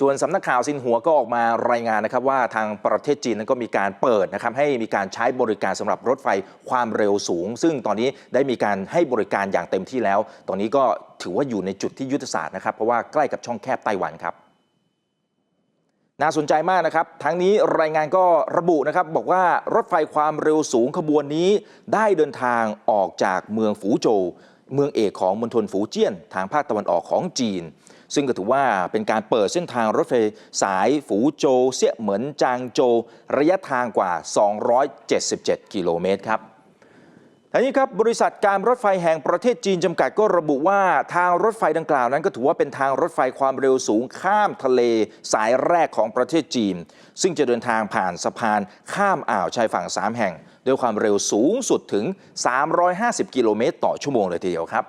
ส่วนสำนักข่าวซินหัวก็ออกมารายงานนะครับว่าทางประเทศจีนนั้นก็มีการเปิดนะครับให้มีการใช้บริการสำหรับรถไฟความเร็วสูง ซึ่งตอนนี้ได้มีการให้บริการอย่างเต็มที่แล้ว ตอนนี้ก็ถือว่าอยู่ในจุดที่ยุทธศาสตร์นะครับเพราะว่าใกล้กับช่องแคบไต้หวันครับน่าสนใจมากนะครับ ทั้งนี้รายงานก็ระบุนะครับ บอกว่ารถไฟความเร็วสูงขบวนนี้ ได้เดินทางออกจากเมืองฝูโจว เมืองเอกของมณฑลฝูเจี้ยน ทางภาคตะวันออกของจีน ซึ่งก็ถือว่าเป็นการเปิดเส้นทางรถไฟสายฝูโจเสี่ยเหมินจางโจ ระยะทางกว่า 277 กิโลเมตรครับ ทีนี้ครับบริษัทการรถไฟแห่งประเทศจีนจำกัดก็ระบุว่าทางรถไฟดังกล่าวนั้นก็ถือว่าเป็นทางรถไฟความเร็วสูงข้ามทะเล สายแรกของประเทศจีน ซึ่งจะเดินทางผ่านสะพานข้ามอ่าวชายฝั่ง 3 แห่ง ด้วยความเร็วสูงสุดถึง 350 กิโลเมตรต่อชั่วโมงเลยทีเดียวครับ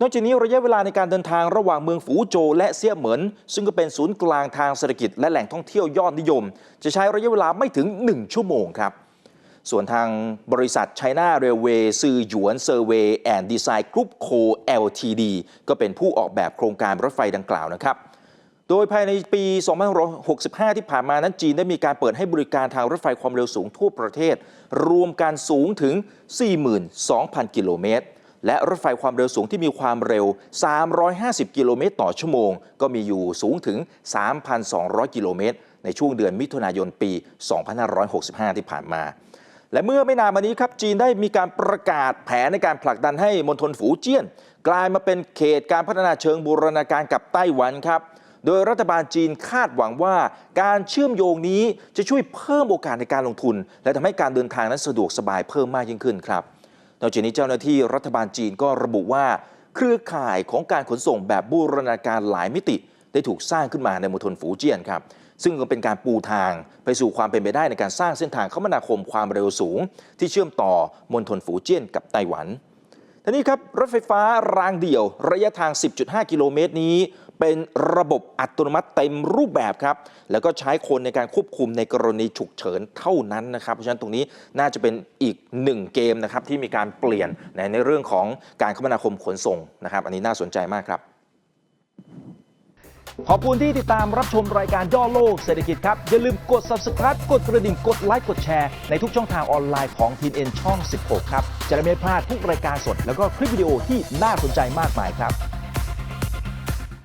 นอกจากนี้ระยะเวลาในการเดินทางระหว่างเมืองฝูโจวและเซี่ยเหมินซึ่งก็เป็นศูนย์กลางทางเศรษฐกิจและแหล่งท่องเที่ยวยอดนิยม จะใช้ระยะเวลาไม่ถึง 1 ชั่วโมงครับ ส่วนทางบริษัท China Railway ซือหยวนเซอร์เวย์แอนด์ดีไซน์กรุ๊ปโค LTD ก็เป็นผู้ออกแบบโครงการรถไฟดังกล่าวนะครับ โดยภายในปี 2565 ที่ผ่านมานั้นจีนได้มีการเปิดให้บริการทางรถไฟความเร็วสูงทั่วประเทศ รวมการสูงถึง 42,000 กิโลเมตร และรถไฟความเร็วสูงที่มีความเร็ว 350 กิโลเมตรต่อชั่วโมง ก็มีอยู่สูงถึง 3,200 กิโลเมตรในช่วงเดือนมิถุนายนปี 2565 ที่ผ่านมา และเมื่อไม่นานมานี้ครับจีนได้มีการประกาศแผนในการผลักดันให้มณฑลฝูเจี้ยน กลายมาเป็นเขตการพัฒนาเชิงบูรณาการกับไต้หวันครับ โดยรัฐบาลจีนคาดหวังว่าการเชื่อมโยงนี้จะช่วยเพิ่มโอกาสในการลงทุน และทำให้การเดินทางนั้นสะดวกสบายเพิ่มมากยิ่งขึ้นครับนอกจากนี้เจ้าหน้าที่รัฐบาลจีนก็ระบุว่า เครือข่ายของการขนส่งแบบบูรณาการหลายมิติ ได้ถูกสร้างขึ้นมาในมณฑลฝูเจี้ยนครับ ซึ่งก็เป็นการปูทางไปสู่ความเป็นไปได้ในการสร้างเส้นทางคมนาคมความเร็วสูง ที่เชื่อมต่อมณฑลฝูเจี้ยนกับไต้หวันทีนี้ครับ รถไฟฟ้ารางเดี่ยว ระยะทาง 10.5 กิโลเมตรนี้ เป็นระบบอัตโนมัติเต็มรูปแบบครับ แล้วก็ใช้คนในการควบคุมในกรณีฉุกเฉินเท่านั้นนะครับ เพราะฉะนั้นตรงนี้น่าจะเป็นอีกหนึ่งเกมนะครับที่มีการเปลี่ยนในในเรื่องของการคมนาคมขนส่งนะครับ อันนี้น่าสนใจมากครับ ขอบคุณที่ติดตามรับชมรายการย่อโลกเศรษฐกิจครับ อย่าลืมกด subscribe กดกระดิ่งกดไลค์กดแชร์ในทุกช่องทางออนไลน์ของทีเอ็นช่อง 16 ครับ จะได้ไม่พลาดทุกรายการสด แล้วก็คลิปวิดีโอที่น่าสนใจมากมายครับ